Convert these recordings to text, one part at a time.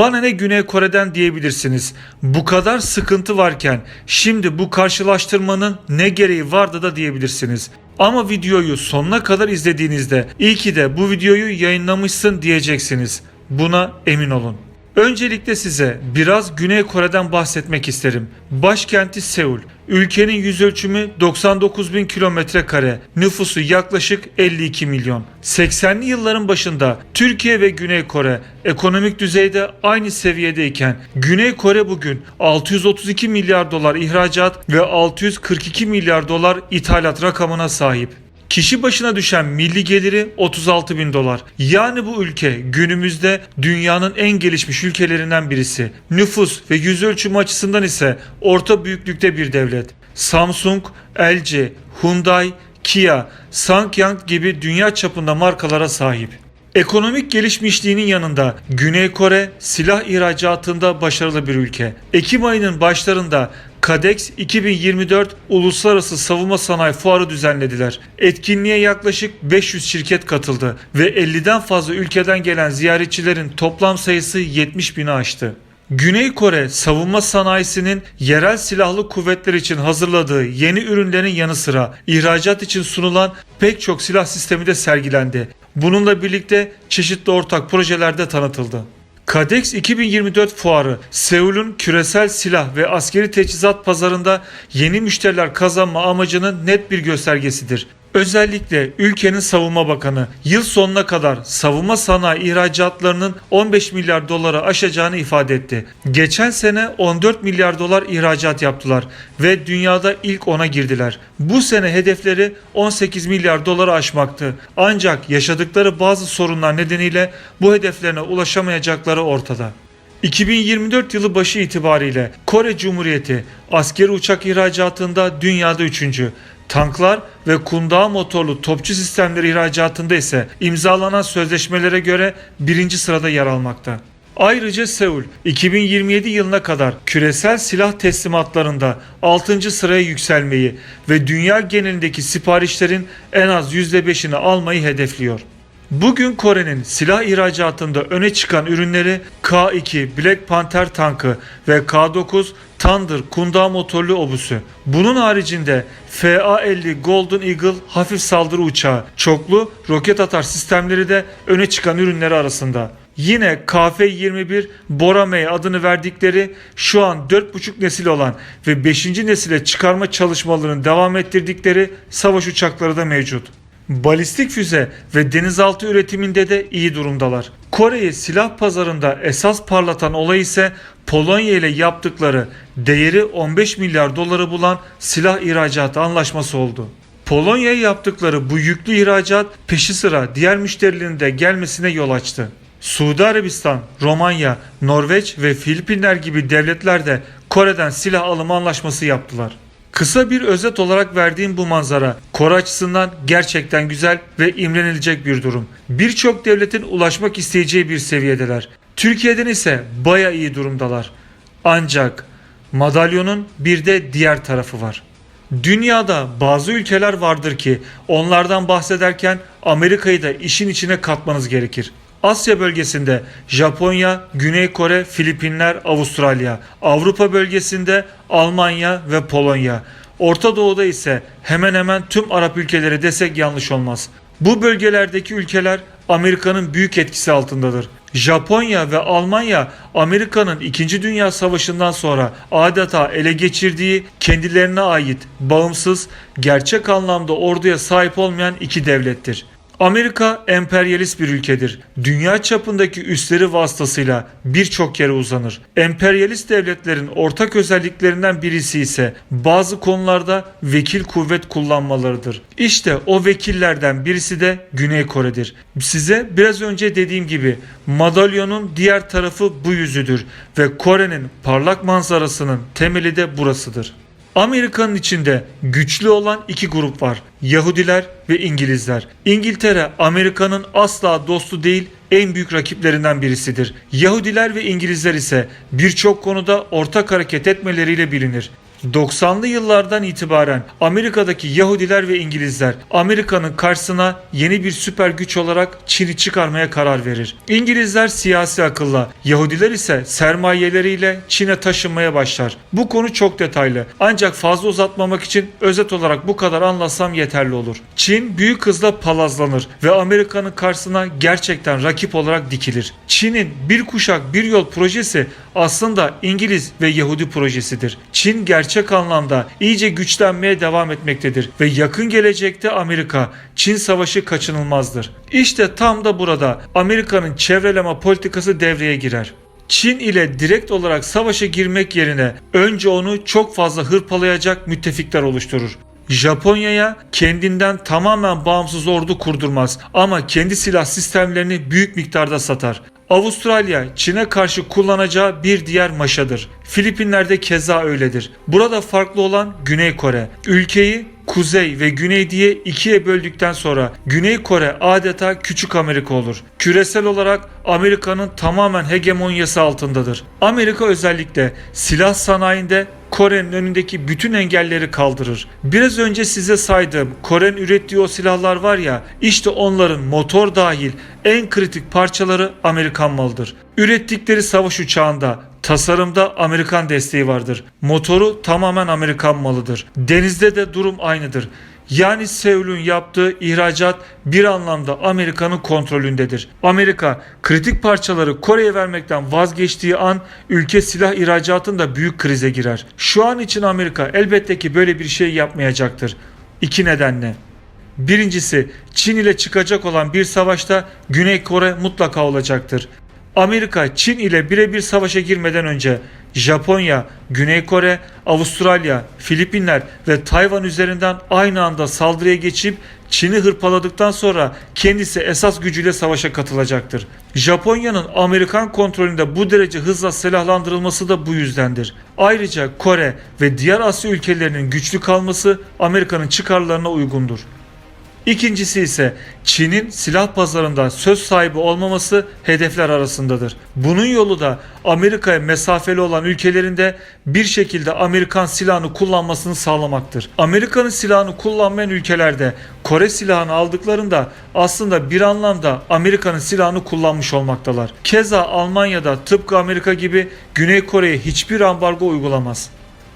Bana ne Güney Kore'den diyebilirsiniz. Bu kadar sıkıntı varken şimdi bu karşılaştırmanın ne gereği vardı da diyebilirsiniz. Ama videoyu sonuna kadar izlediğinizde iyi ki de bu videoyu yayınlamışsın diyeceksiniz. Buna emin olun. Öncelikle size biraz Güney Kore'den bahsetmek isterim. Başkenti Seul. Ülkenin yüz ölçümü 99 bin kilometre kare. Nüfusu yaklaşık 52 milyon. 80'li yılların başında Türkiye ve Güney Kore ekonomik düzeyde aynı seviyedeyken Güney Kore bugün 632 milyar dolar ihracat ve 642 milyar dolar ithalat rakamına sahip. Kişi başına düşen milli geliri 36 bin dolar. Yani bu ülke günümüzde dünyanın en gelişmiş ülkelerinden birisi. Nüfus ve yüz ölçümü açısından ise orta büyüklükte bir devlet. Samsung, LG, Hyundai, Kia, Sangyang gibi dünya çapında markalara sahip. Ekonomik gelişmişliğinin yanında Güney Kore silah ihracatında başarılı bir ülke. Ekim ayının başlarında Kadex 2024 Uluslararası Savunma Sanayi Fuarı düzenlediler. Etkinliğe yaklaşık 500 şirket katıldı ve 50'den fazla ülkeden gelen ziyaretçilerin toplam sayısı 70 bini aştı. Güney Kore savunma sanayisinin yerel silahlı kuvvetler için hazırladığı yeni ürünlerin yanı sıra ihracat için sunulan pek çok silah sistemi de sergilendi. Bununla birlikte çeşitli ortak projelerde tanıtıldı. Kadex 2024 fuarı Seul'ün küresel silah ve askeri teçhizat pazarında yeni müşteriler kazanma amacının net bir göstergesidir. Özellikle ülkenin savunma bakanı yıl sonuna kadar savunma sanayi ihracatlarının 15 milyar dolara aşacağını ifade etti. Geçen sene 14 milyar dolar ihracat yaptılar ve dünyada ilk ona girdiler. Bu sene hedefleri 18 milyar dolara aşmaktı. Ancak yaşadıkları bazı sorunlar nedeniyle bu hedeflerine ulaşamayacakları ortada. 2024 yılı başı itibariyle Kore Cumhuriyeti askeri uçak ihracatında dünyada üçüncü. Tanklar ve kundağı motorlu topçu sistemleri ihracatında ise imzalanan sözleşmelere göre birinci sırada yer almakta. Ayrıca Seul 2027 yılına kadar küresel silah teslimatlarında 6. sıraya yükselmeyi ve dünya genelindeki siparişlerin en az %5'ini almayı hedefliyor. Bugün Kore'nin silah ihracatında öne çıkan ürünleri K2 Black Panther tankı ve K9 Thunder kundağı motorlu obusu. Bunun haricinde FA-50 Golden Eagle hafif saldırı uçağı, çoklu roket atar sistemleri de öne çıkan ürünleri arasında. Yine KF-21 Boramey adını verdikleri şu an 4.5 nesil olan ve 5. nesile çıkarma çalışmalarını devam ettirdikleri savaş uçakları da mevcut. Balistik füze ve denizaltı üretiminde de iyi durumdalar. Kore'yi silah pazarında esas parlatan olay ise Polonya ile yaptıkları değeri 15 milyar doları bulan silah ihracatı anlaşması oldu. Polonya'ya yaptıkları bu yüklü ihracat peşi sıra diğer müşterilerin de gelmesine yol açtı. Suudi Arabistan, Romanya, Norveç ve Filipinler gibi devletler de Kore'den silah alımı anlaşması yaptılar. Kısa bir özet olarak verdiğim bu manzara Kore açısından gerçekten güzel ve imrenilecek bir durum. Birçok devletin ulaşmak isteyeceği bir seviyedeler. Türkiye'den ise baya iyi durumdalar. Ancak madalyonun bir de diğer tarafı var. Dünyada bazı ülkeler vardır ki onlardan bahsederken Amerika'yı da işin içine katmanız gerekir. Asya bölgesinde Japonya, Güney Kore, Filipinler, Avustralya. Avrupa bölgesinde Almanya ve Polonya. Orta Doğu'da ise hemen hemen tüm Arap ülkeleri desek yanlış olmaz. Bu bölgelerdeki ülkeler Amerika'nın büyük etkisi altındadır. Japonya ve Almanya Amerika'nın 2. Dünya Savaşı'ndan sonra adeta ele geçirdiği kendilerine ait bağımsız, gerçek anlamda orduya sahip olmayan iki devlettir. Amerika emperyalist bir ülkedir. Dünya çapındaki üsleri vasıtasıyla birçok yere uzanır. Emperyalist devletlerin ortak özelliklerinden birisi ise bazı konularda vekil kuvvet kullanmalarıdır. İşte o vekillerden birisi de Güney Kore'dir. Size biraz önce dediğim gibi madalyonun diğer tarafı bu yüzüdür ve Kore'nin parlak manzarasının temeli de burasıdır. Amerika'nın içinde güçlü olan iki grup var. Yahudiler ve İngilizler. İngiltere Amerika'nın asla dostu değil en büyük rakiplerinden birisidir. Yahudiler ve İngilizler ise birçok konuda ortak hareket etmeleriyle bilinir. 90'lı yıllardan itibaren Amerika'daki Yahudiler ve İngilizler Amerika'nın karşısına yeni bir süper güç olarak Çin'i çıkarmaya karar verir. İngilizler siyasi akılla, Yahudiler ise sermayeleriyle Çin'e taşınmaya başlar. Bu konu çok detaylı ancak fazla uzatmamak için özet olarak bu kadar anlatsam yeterli olur. Çin büyük hızla palazlanır ve Amerika'nın karşısına gerçekten rakip olarak dikilir. Çin'in bir kuşak bir yol projesi aslında İngiliz ve Yahudi projesidir. Çin gerçek anlamda iyice güçlenmeye devam etmektedir ve yakın gelecekte Amerika Çin savaşı kaçınılmazdır. İşte tam da burada Amerika'nın çevreleme politikası devreye girer. Çin ile direkt olarak savaşa girmek yerine önce onu çok fazla hırpalayacak müttefikler oluşturur. Japonya'ya kendinden tamamen bağımsız ordu kurdurmaz ama kendi silah sistemlerini büyük miktarda satar. Avustralya Çin'e karşı kullanacağı bir diğer maşadır. Filipinler'de keza öyledir. Burada farklı olan Güney Kore. Ülkeyi Kuzey ve Güney diye ikiye böldükten sonra Güney Kore adeta küçük Amerika olur. Küresel olarak Amerika'nın tamamen hegemonyası altındadır. Amerika özellikle silah sanayinde Kore'nin önündeki bütün engelleri kaldırır. Biraz önce size saydığım Kore'nin ürettiği o silahlar var ya işte onların motor dahil en kritik parçaları Amerikan malıdır. Ürettikleri savaş uçağında Tasarımda Amerikan desteği vardır. Motoru tamamen Amerikan malıdır. Denizde de durum aynıdır. Yani Seul'ün yaptığı ihracat bir anlamda Amerika'nın kontrolündedir. Amerika kritik parçaları Kore'ye vermekten vazgeçtiği an ülke silah ihracatında büyük krize girer. Şu an için Amerika elbette ki böyle bir şey yapmayacaktır. İki nedenle. Birincisi Çin ile çıkacak olan bir savaşta Güney Kore mutlaka olacaktır. Amerika Çin ile birebir savaşa girmeden önce Japonya, Güney Kore, Avustralya, Filipinler ve Tayvan üzerinden aynı anda saldırıya geçip Çin'i hırpaladıktan sonra kendisi esas gücüyle savaşa katılacaktır. Japonya'nın Amerikan kontrolünde bu derece hızla silahlandırılması da bu yüzdendir. Ayrıca Kore ve diğer Asya ülkelerinin güçlü kalması Amerika'nın çıkarlarına uygundur. İkincisi ise Çin'in silah pazarında söz sahibi olmaması hedefler arasındadır. Bunun yolu da Amerika'ya mesafeli olan ülkelerinde bir şekilde Amerikan silahını kullanmasını sağlamaktır. Amerika'nın silahını kullanmayan ülkelerde Kore silahını aldıklarında aslında bir anlamda Amerika'nın silahını kullanmış olmaktalar. Keza Almanya'da tıpkı Amerika gibi Güney Kore'ye hiçbir ambargo uygulamaz.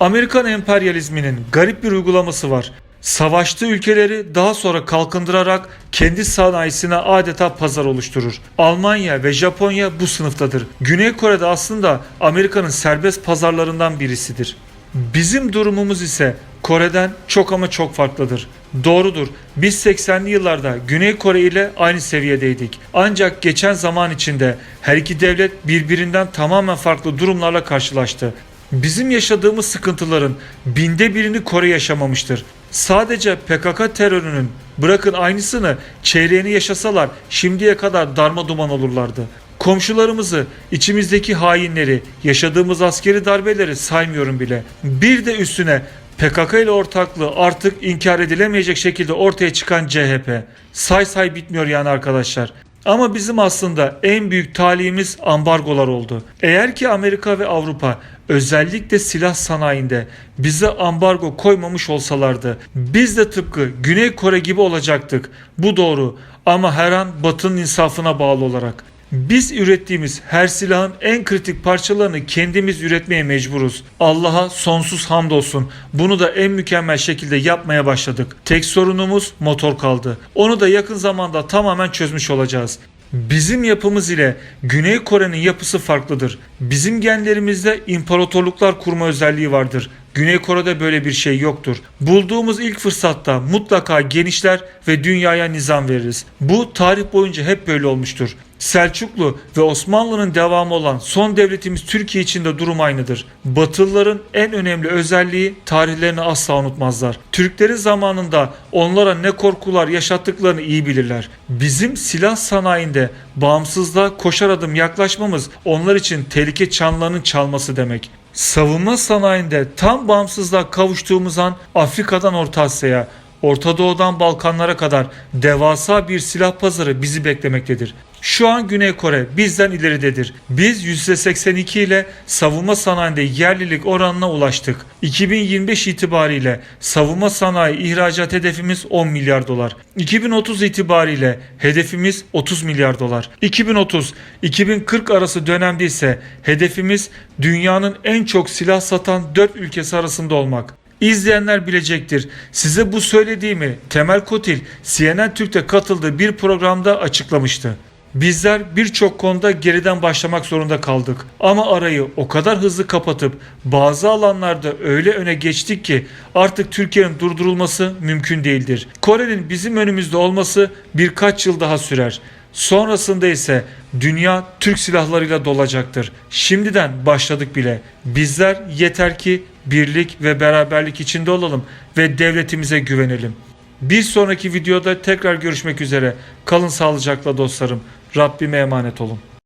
Amerikan emperyalizminin garip bir uygulaması var. Savaştığı ülkeleri daha sonra kalkındırarak kendi sanayisine adeta pazar oluşturur. Almanya ve Japonya bu sınıftadır. Güney Kore'de aslında Amerika'nın serbest pazarlarından birisidir. Bizim durumumuz ise Kore'den çok ama çok farklıdır. Doğrudur. Biz 80'li yıllarda Güney Kore ile aynı seviyedeydik. Ancak geçen zaman içinde her iki devlet birbirinden tamamen farklı durumlarla karşılaştı. Bizim yaşadığımız sıkıntıların binde birini Kore yaşamamıştır. Sadece PKK terörünün bırakın aynısını çeyreğini yaşasalar şimdiye kadar darma duman olurlardı. Komşularımızı, içimizdeki hainleri, yaşadığımız askeri darbeleri saymıyorum bile. Bir de üstüne PKK ile ortaklığı artık inkar edilemeyecek şekilde ortaya çıkan CHP. Say say bitmiyor yani arkadaşlar. Ama bizim aslında en büyük talihimiz ambargolar oldu. Eğer ki Amerika ve Avrupa özellikle silah sanayinde bize ambargo koymamış olsalardı biz de tıpkı Güney Kore gibi olacaktık. Bu doğru ama her an Batı'nın insafına bağlı olarak. Biz ürettiğimiz her silahın en kritik parçalarını kendimiz üretmeye mecburuz. Allah'a sonsuz hamdolsun. Bunu da en mükemmel şekilde yapmaya başladık. Tek sorunumuz motor kaldı. Onu da yakın zamanda tamamen çözmüş olacağız. Bizim yapımız ile Güney Kore'nin yapısı farklıdır. Bizim genlerimizde imparatorluklar kurma özelliği vardır. Güney Kore'de böyle bir şey yoktur. Bulduğumuz ilk fırsatta mutlaka genişler ve dünyaya nizam veririz. Bu tarih boyunca hep böyle olmuştur. Selçuklu ve Osmanlı'nın devamı olan son devletimiz Türkiye için de durum aynıdır. Batılıların en önemli özelliği tarihlerini asla unutmazlar. Türklerin zamanında onlara ne korkular yaşattıklarını iyi bilirler. Bizim silah sanayinde bağımsızlığa koşar adım yaklaşmamız onlar için tehlike çanlarının çalması demek. Savunma sanayinde tam bağımsızlığa kavuştuğumuz an Afrika'dan Orta Asya'ya, Orta Doğu'dan Balkanlara kadar devasa bir silah pazarı bizi beklemektedir. Şu an Güney Kore bizden ileridedir. Biz %82 ile savunma sanayinde yerlilik oranına ulaştık. 2025 itibariyle savunma sanayi ihracat hedefimiz 10 milyar dolar. 2030 itibariyle hedefimiz 30 milyar dolar. 2030-2040 arası dönemde ise hedefimiz dünyanın en çok silah satan 4 ülkesi arasında olmak. İzleyenler bilecektir. Size bu söylediğimi Temel Kotil CNN Türk'te katıldığı bir programda açıklamıştı. Bizler birçok konuda geriden başlamak zorunda kaldık. Ama arayı o kadar hızlı kapatıp bazı alanlarda öyle öne geçtik ki artık Türkiye'nin durdurulması mümkün değildir. Kore'nin bizim önümüzde olması birkaç yıl daha sürer. Sonrasında ise dünya Türk silahlarıyla dolacaktır. Şimdiden başladık bile. Bizler yeter ki birlik ve beraberlik içinde olalım ve devletimize güvenelim. Bir sonraki videoda tekrar görüşmek üzere. Kalın sağlıcakla dostlarım. Rabbime emanet olun.